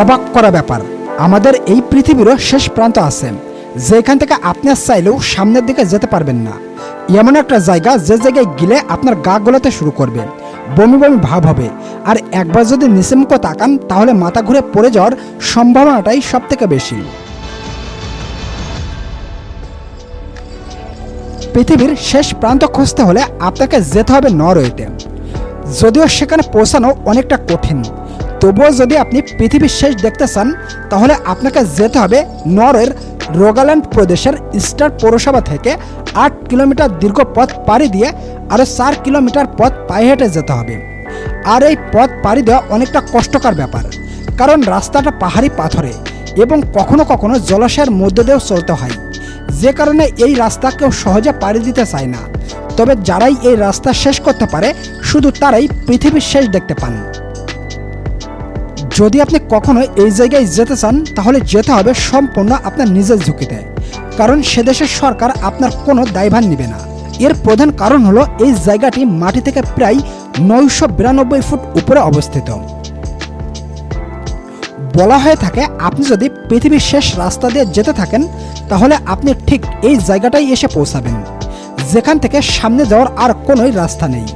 অবাক করা ব্যাপার। আমাদের এই পৃথিবীরও শেষ প্রান্ত আছে। যেখান থেকে আপনি চাইলেও সামনের দিকে যেতে পারবেন না। এমন একটা জায়গা যে জায়গায় গেলে আপনার গা গলাতে শুরু করবে। বমি বমি ভাব হবে। আর একবার যদি নিচে মুখো তাকান, তাহলে মাথা ঘুরে পড়ে যাওয়ার সম্ভাবনাটাই সব থেকে বেশি। পৃথিবীর শেষ প্রান্ত খুঁজতে হলে আপনাকে যেতে হবে নরওয়েতে। যদিও সেখানে পৌঁছানো অনেকটা কঠিন। তবুও যদি আপনি পৃথিবীর শেষ দেখতে চান, তাহলে আপনাকে যেতে হবে নরওয়ের রোগাল্যান্ড প্রদেশের ইস্টার পৌরসভা থেকে আট কিলোমিটার দীর্ঘ পথ পাড়ি দিয়ে আরও চার কিলোমিটার পথ পায়ে হেঁটে যেতে হবে। আর এই পথ পাড়ি দেওয়া অনেকটা কষ্টকর ব্যাপার, কারণ রাস্তাটা পাহাড়ি পাথরে এবং কখনো কখনো জলাশয়ের মধ্য দিয়েও চলতে হয়। যে কারণে এই রাস্তা কেউ সহজে পাড়ি দিতে চায় না। তবে যারাই এই রাস্তা শেষ করতে পারে, শুধু তারাই পৃথিবীর শেষ দেখতে পান। যদি আপনি কখনো এই জায়গায় যেতে চান, তাহলে যেতে হবে সম্পূর্ণ আপনার নিজের ঝুঁকিতে। কারণ সে দেশের সরকার আপনার কোনো দায়ভার নেবে না। এর প্রধান কারণ হলো এই জায়গাটি মাটি থেকে প্রায় নয়শো বিরানব্বই ফুট উপরে অবস্থিত। বলা হয়ে থাকে, আপনি যদি পৃথিবীর শেষ রাস্তা দিয়ে যেতে থাকেন, তাহলে আপনি ঠিক এই জায়গাটাই এসে পৌঁছাবেন। যেখান থেকে সামনে যাওয়ার আর কোনোই রাস্তা নেই।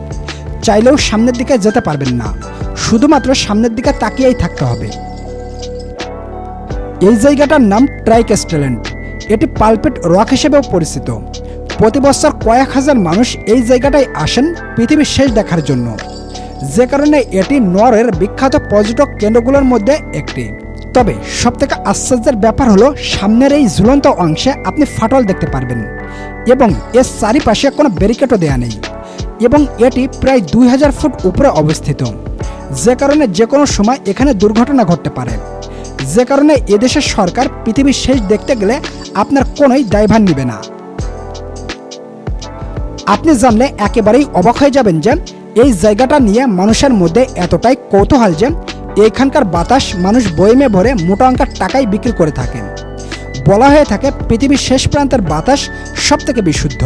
চাইলেও সামনের দিকে যেতে পারবেন না। শুধুমাত্র সামনের দিকে তাকিয়েই থাকতে হবে। এই জায়গাটার নাম ট্রাইকেস্টেলেন্ট। এটি পালপেট রক হিসেবেও পরিচিত। প্রতি বছর কয়েক হাজার মানুষ এই জায়গাটায় আসেন পৃথিবীর শেষ দেখার জন্য। যে কারণে এটি নরের বিখ্যাত পর্যটক কেন্দ্রগুলোর মধ্যে একটি। তবে সবথেকে আশ্চর্যের ব্যাপার হলো, সামনের এই ঝুলন্ত অংশে আপনি ফাটল দেখতে পারবেন এবং এর চারিপাশে কোনো ব্যারিকেডও দেয়া নেই। এবং এটি প্রায় দুই হাজার ফুট উপরে অবস্থিত। যে কারণে যে কোনো সময় এখানে দুর্ঘটনা ঘটতে পারে। যে কারণে এদেশের সরকার পৃথিবীর শেষ দেখতে গেলে আপনার কোনোই দায়ভার নেবে না। আপনি জানলে একেবারেই অবাক হয়ে যাবেন যে এই জায়গাটা নিয়ে মানুষের মধ্যে এতটাই কৌতূহল যে এইখানকার বাতাস মানুষ বইমে ভরে মোটা অঙ্কের টাকায় বিক্রি করে থাকেন। বলা হয়ে থাকে পৃথিবীর শেষ প্রান্তের বাতাস সব থেকে বিশুদ্ধ।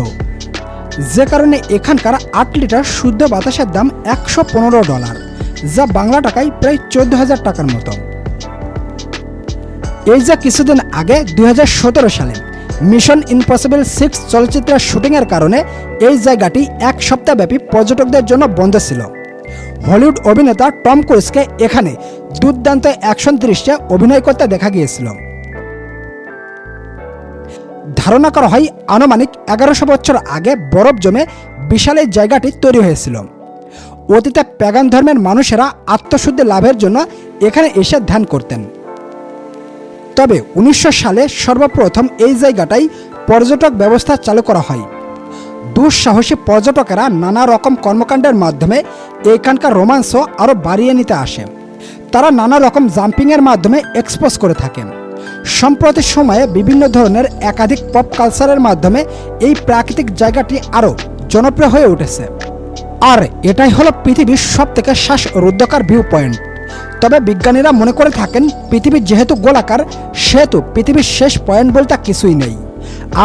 যে কারণে এখানকার আট লিটার শুদ্ধ বাতাসের দাম একশো পনেরো ডলার, যা বাংলা টাকায় প্রায় চোদ্দ হাজার টাকার মতো। এই যে কিছুদিন আগে দু হাজার সতেরো সালে মিশন ইম্পসিবল সিক্স চলচ্চিত্রের শুটিংয়ের কারণে এই জায়গাটি এক সপ্তাহব্যাপী পর্যটকদের জন্য বন্ধ ছিল। হলিউড অভিনেতা টম ক্রুজকে এখানে দুর্দান্ত অ্যাকশন দৃশ্যে অভিনয় করতে দেখা গিয়েছিল। ধারণা করা হয় আনুমানিক এগারোশো বছর আগে বরফ জমে বিশাল এই জায়গাটি তৈরি হয়েছিল। অতীতে প্যাগান ধর্মের মানুষেরা আত্মশুদ্ধি লাভের জন্য এখানে এসে ধ্যান করতেন। তবে উনিশশো সালে সর্বপ্রথম এই জায়গাটাই পর্যটক ব্যবস্থা চালু করা হয়। দুঃসাহসী পর্যটকেরা নানা রকম কর্মকাণ্ডের মাধ্যমে এখানকার রোমাঞ্চ আরও বাড়িয়ে নিতে আসে। তারা নানা রকম জাম্পিংয়ের মাধ্যমে এক্সপোজ করে থাকেন। সম্প্রতি সময়ে বিভিন্ন ধরনের একাধিক পপ কালচারের মাধ্যমে এই প্রাকৃতিক জায়গাটি আরও জনপ্রিয় হয়ে উঠেছে। আর এটাই হলো পৃথিবীর সব থেকে শ্বাসরুদ্ধকার ভিউ পয়েন্ট তবে বিজ্ঞানীরা মনে করে থাকেন পৃথিবী যেহেতু গোলাকার, সেহেতু পৃথিবীর শেষ পয়েন্ট বলতে কিছুই নেই।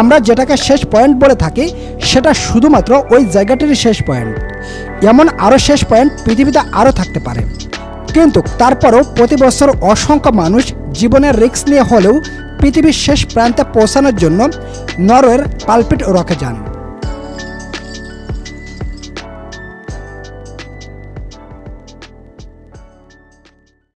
আমরা যেটাকে শেষ পয়েন্ট বলে থাকি, সেটা শুধুমাত্র ওই জায়গাটিরই শেষ পয়েন্ট এমন আরও শেষ পয়েন্ট পৃথিবীতে আরও থাকতে পারে। কিন্তু তারপরও প্রতি বছর অসংখ্য মানুষ জীবনের রিস্ক নিয়ে হলেও পৃথিবীর শেষ প্রান্তে পৌঁছানোর জন্য নরওয়ের পালপিট রকে যান।